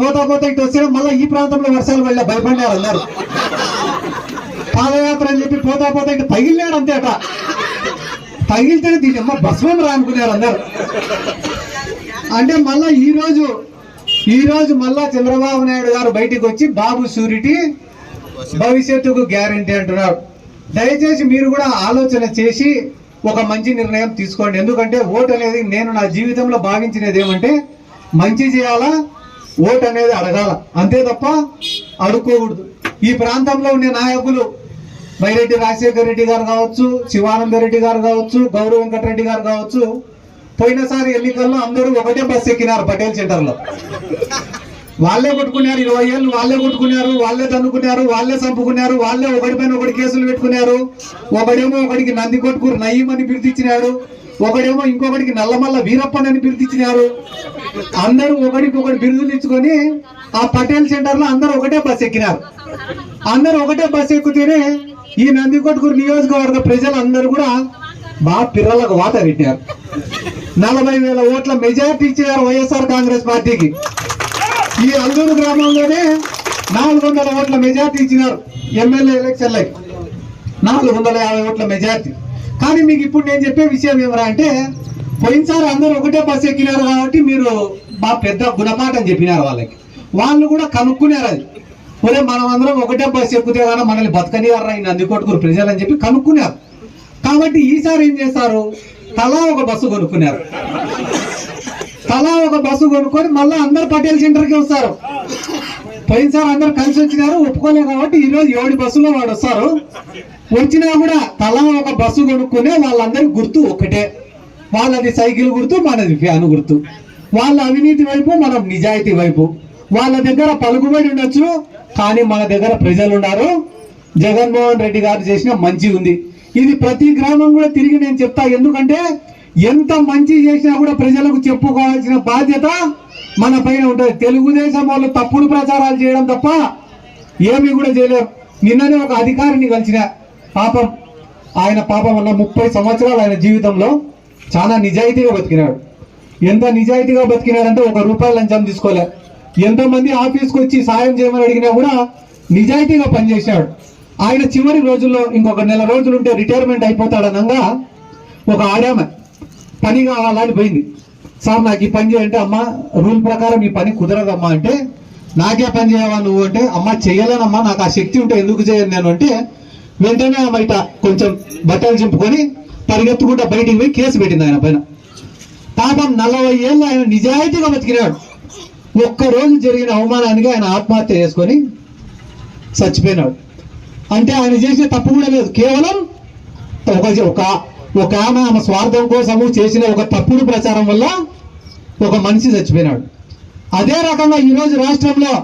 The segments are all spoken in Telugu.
పోతా పోతా ఇటు వచ్చినా మళ్ళీ ఈ ప్రాంతంలో వర్షాలు వెళ్ళా భయపడినారు అందరు. పాదయాత్ర అని చెప్పి పోతా పోతా ఇటు తగిలినాడు అంతే అట. తగిలితేనే దీని అమ్మ భస్మం రానుకున్నారు అందరు. అంటే మళ్ళా ఈ రోజు ఈ రోజు మళ్ళా చంద్రబాబు నాయుడు గారు బయటికి వచ్చి బాబు సూరిటీ భవిష్యత్తుకు గ్యారంటీ అంటున్నారు. దయచేసి మీరు కూడా ఆలోచన చేసి ఒక మంచి నిర్ణయం తీసుకోండి. ఎందుకంటే ఓటు అనేది నేను నా జీవితంలో భావించినది ఏమంటే మంచి చేయాలా ఓటు అనేది అడగాల. అంతే తప్ప అడుక్కోకూడదు. ఈ ప్రాంతంలో ఉండే నాయకులు వైరెడ్డి రాజశేఖర రెడ్డి గారు కావచ్చు శివానంద రెడ్డి గారు కావచ్చు గౌరవ వెంకటరెడ్డి గారు కావచ్చు పోయినసారి ఎన్నికల్లో అందరూ ఒకటే బస్సు ఎక్కినారు పటేల్ సెంటర్లో. వాళ్ళే కొట్టుకున్నారు ఇరవై ఏళ్ళు వాళ్ళే కొట్టుకున్నారు వాళ్ళే తన్నుకున్నారు వాళ్ళే చంపుకున్నారు వాళ్ళే ఒకటి పైన ఒకటి కేసులు పెట్టుకున్నారు. ఒకడేమో ఒకడికి నంది కొట్టుకురు నయ్యమని పిలిచినాడు ఒకడేమో ఇంకొకటికి నల్లమల్ల వీరప్పని అని బిరుదిచ్చినారు అందరూ ఒకడికి ఒకటి బిరుదులు ఇచ్చుకొని ఆ పటేల్ సెంటర్లో అందరూ ఒకటే బస్ ఎక్కినారు. అందరూ ఒకటే బస్ ఎక్కుతేనే ఈ నంది కొట్టుకురు నియోజకవర్గ ప్రజలందరూ కూడా బాగా పిల్లలకు వాత పెట్టారు నలభై వేల ఓట్ల మెజార్టీ ఇచ్చినారు వైఎస్ఆర్ కాంగ్రెస్ పార్టీకి. ఈ అల్లూరు గ్రామంలోనే నాలుగు వందల ఓట్ల మెజార్టీ ఇచ్చినారు ఎమ్మెల్యే ఎలక్షన్లకి. నాలుగు వందల యాభై ఓట్ల మెజార్టీ. కానీ మీకు ఇప్పుడు నేను చెప్పే విషయం ఏమరా అంటే పోయినసారి అందరూ ఒకటే బస్సు ఎక్కినారు కాబట్టి మీరు మా పెద్ద గుణపాఠం చెప్పినారు వాళ్ళకి. వాళ్ళు కూడా కనుక్కున్నారు అది. ఒరే మనం అందరం ఒకటే బస్సు ఎక్కుతే కానీ మనల్ని బతకనియారా ఈ నందికొట్టుకురు ప్రజలు అని చెప్పి కనుక్కున్నారు. కాబట్టి ఈసారి ఏం చేస్తారు? తలా ఒక బస్సు కొనుక్కున్నారు. తలా ఒక బస్సు కొనుక్కొని మళ్ళీ అందరు పటేల్ సెంటర్కి వస్తారు. పోయినసారి అందరు కలిసి వచ్చినారు ఒప్పుకోలేదు కాబట్టి ఈ రోజు ఏడు బస్సులో వాడు వస్తారు. వచ్చినా కూడా తలా ఒక బస్సు కొనుక్కునే వాళ్ళందరి గుర్తు ఒకటే వాళ్ళది సైకిల్ గుర్తు మనది ఫ్యాన్ గుర్తు. వాళ్ళ అవినీతి వైపు మనం నిజాయితీ వైపు. వాళ్ళ దగ్గర పలుకుబడి ఉండొచ్చు కానీ మన దగ్గర ప్రజలు ఉన్నారు. జగన్మోహన్ రెడ్డి గారు చేసిన మంచి ఉంది. ఇది ప్రతి గ్రామం కూడా తిరిగి నేను చెప్తా ఎందుకంటే ఎంత మంచి చేసినా కూడా ప్రజలకు చెప్పుకోవాల్సిన బాధ్యత మన పైన ఉంటుంది. తెలుగుదేశం వాళ్ళు తప్పుడు ప్రచారాలు చేయడం తప్ప ఏమీ కూడా చేయలేరు. నిన్ననే ఒక అధికారిని కలిసిన పాపం ఆయన పాపం వల్ల ముప్పై సంవత్సరాలు ఆయన జీవితంలో చాలా నిజాయితీగా బతికినాడు. ఎంత నిజాయితీగా బతికినాడంటే ఒక రూపాయి లంచం తీసుకోలే. ఎంతమంది ఆఫీస్కి వచ్చి సాయం చేయమని అడిగినా కూడా నిజాయితీగా పనిచేశాడు. ఆయన చివరి రోజుల్లో ఇంకొక నెల రోజులు ఉంటే రిటైర్మెంట్ అయిపోతాడనంగా ఒక ఆడామె పని కావాలని పోయింది. సార్ నాకు ఈ పని చేయంటే అమ్మ రూల్ ప్రకారం ఈ పని కుదరదమ్మా అంటే నాకే పని చేయవా నువ్వు అంటే అమ్మ చేయలేనమ్మా నాకు ఆ శక్తి ఉంటే ఎందుకు చేయను నేను అంటే వెంటనే ఆమె ఇట కొంచెం బట్టలు చింపుకొని పరిగెత్తుకుంటా బయటికి పోయి కేసు పెట్టింది ఆయన పైన. పాపం నలభై ఏళ్ళు ఆయన నిజాయితీగా బతికినాడు. ఒక్క రోజు జరిగిన అవమానానికి ఆయన ఆత్మహత్య చేసుకొని చచ్చిపోయినాడు. అంటే ఆయన చేసే తప్పు కూడా లేదు. కేవలం ఒక ఒక ఒక ఆమె ఆమె స్వార్థం కోసము చేసిన ఒక తప్పుడు ప్రచారం వల్ల ఒక మనిషి చచ్చిపోయినాడు. అదే రకంగా ఈరోజు రాష్ట్రంలో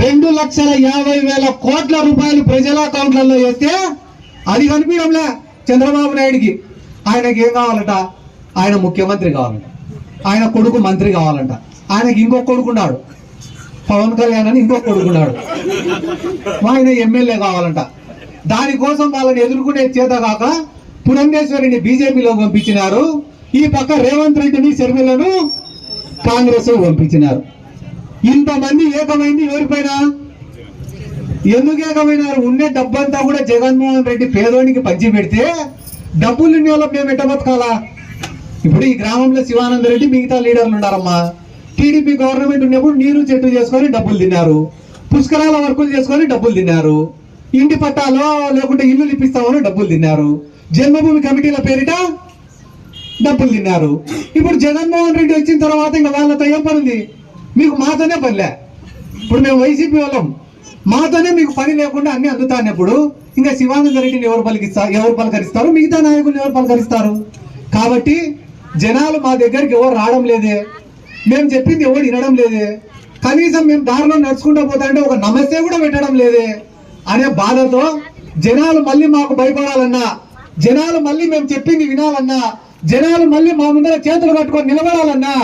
రెండు లక్షల యాభై వేల కోట్ల రూపాయలు ప్రజల అకౌంట్లలో వేస్తే అది కనిపించడంలే చంద్రబాబు నాయుడికి. ఆయనకి ఏం కావాలట? ఆయన ముఖ్యమంత్రి కావాలంట. ఆయన కొడుకు మంత్రి కావాలంట. ఆయనకి ఇంకొక కొడుకున్నాడు పవన్ కళ్యాణ్ అని ఇంకొక కొడుకున్నాడు ఆయన ఎమ్మెల్యే కావాలంట. దానికోసం వాళ్ళని ఎదుర్కొనే చేత కాక పురంధేశ్వరిని బీజేపీలో పంపించినారు. ఈ పక్క రేవంత్ రెడ్డిని శర్మిలను కాంగ్రెస్ పంపించినారు. ఇంతమంది ఏకమైంది ఎవరిపైన ఎందుకు ఏకమైనారు? ఉండే డబ్బంతా కూడా జగన్మోహన్ రెడ్డి పేదోనికి పంచి పెడితే డబ్బులు వాళ్ళ మేము ఎట్టబతకాలా ఇప్పుడు ఈ గ్రామంలో శివానంద రెడ్డి మిగతా లీడర్లు ఉన్నారమ్మా. టీడీపీ గవర్నమెంట్ ఉన్నప్పుడు నీరు చెట్టు చేసుకొని డబ్బులు తిన్నారు. పుష్కరాల వర్కులు చేసుకొని డబ్బులు తిన్నారు. ఇంటి పట్టాలో లేకుంటే ఇల్లు ఇప్పిస్తామని డబ్బులు తిన్నారు. జన్మభూమి కమిటీల పేరిట డబ్బులు తిన్నారు ఇప్పుడు జగన్మోహన్ రెడ్డి వచ్చిన తర్వాత ఇంకా వాళ్ళతో ఏం పనింది మీకు మాతోనే పనిలే. ఇప్పుడు మేము వైసీపీ వాళ్ళం. మాతోనే మీకు పని లేకుండా అన్ని అందుతానప్పుడు ఇంకా శివానంద రెడ్డిని ఎవరు పలికిస్తారు ఎవరు పలకరిస్తారు? మిగతా నాయకులు ఎవరు పలకరిస్తారు? కాబట్టి జనాలు మా దగ్గరికి ఎవరు రావడం లేదే. మేము చెప్పింది ఎవరు వినడం లేదే. కనీసం మేము దారిలో నడుచుకుంటూ పోతా అంటే ఒక నమస్తే కూడా పెట్టడం లేదే. అనే బాధతో జనాలు మళ్ళీ మాకు భయపడాలన్నా జనాలు మళ్ళీ మేము చెప్పింది వినాలన్నా జనాలు మళ్ళీ మా ముందర చేతులు కట్టుకొని నిలబడాలన్నా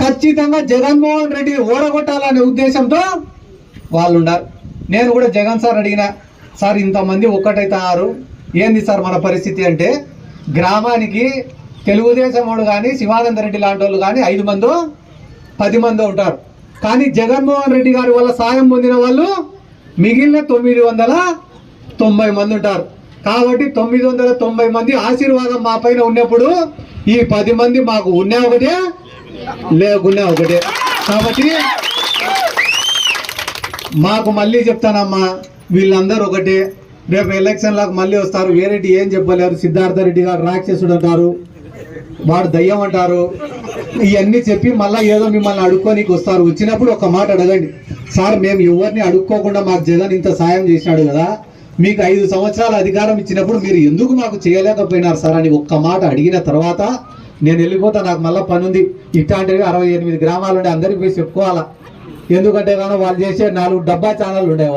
ఖచ్చితంగా జగన్మోహన్ రెడ్డి ఓడగొట్టాలనే ఉద్దేశంతో వాళ్ళు ఉన్నారు నేను కూడా జగన్ సార్ అడిగిన సార్ ఇంతమంది ఒక్కటైతున్నారు ఏంది సార్ మన పరిస్థితి అంటే గ్రామానికి తెలుగుదేశం వాడు కానీ శివానంద రెడ్డి లాంటి వాళ్ళు కానీ ఐదు మందో పది మందో ఉంటారు. కానీ జగన్మోహన్ రెడ్డి గారి వల్ల సాయం పొందిన వాళ్ళు మిగిలిన తొమ్మిది వందల తొంభై మంది ఉంటారు. కాబట్టి తొమ్మిది వందల తొంభై మంది ఆశీర్వాదం మా పైన ఉన్నప్పుడు ఈ పది మంది మాకు ఉన్నా ఒకటే లేకున్నా ఒకటే. కాబట్టి మాకు మళ్ళీ చెప్తానమ్మా వీళ్ళందరూ ఒకటే. రేపు ఎలక్షన్లకు మళ్ళీ వస్తారు. వేరేటి ఏం చెప్పలేరు. సిద్ధార్థ రెడ్డి గారు రాక్షసుడు అంటారు. వాడు దయ్యం అంటారు. ఇవన్నీ చెప్పి మళ్ళీ ఏదో మిమ్మల్ని అడుక్కోనికి వస్తారు. వచ్చినప్పుడు ఒక మాట అడగండి. సార్ మేము ఎవరిని అడుక్కోకుండా మాకు జగన్ ఇంత సాయం చేసినాడు కదా. మీకు ఐదు సంవత్సరాల అధికారం ఇచ్చినప్పుడు మీరు ఎందుకు మాకు చేయలేకపోయినారు సార్ అని ఒక్క మాట అడిగిన తర్వాత నేను వెళ్ళిపోతా నాకు మళ్ళీ పని ఉంది ఇట్లాంటివి అరవై ఎనిమిది గ్రామాలు ఉండే అందరికి పోయి చెప్పుకోవాలా. ఎందుకంటే కానీ వాళ్ళు చేసే నాలుగు డబ్బా ఛానల్ ఉండేవాళ్ళు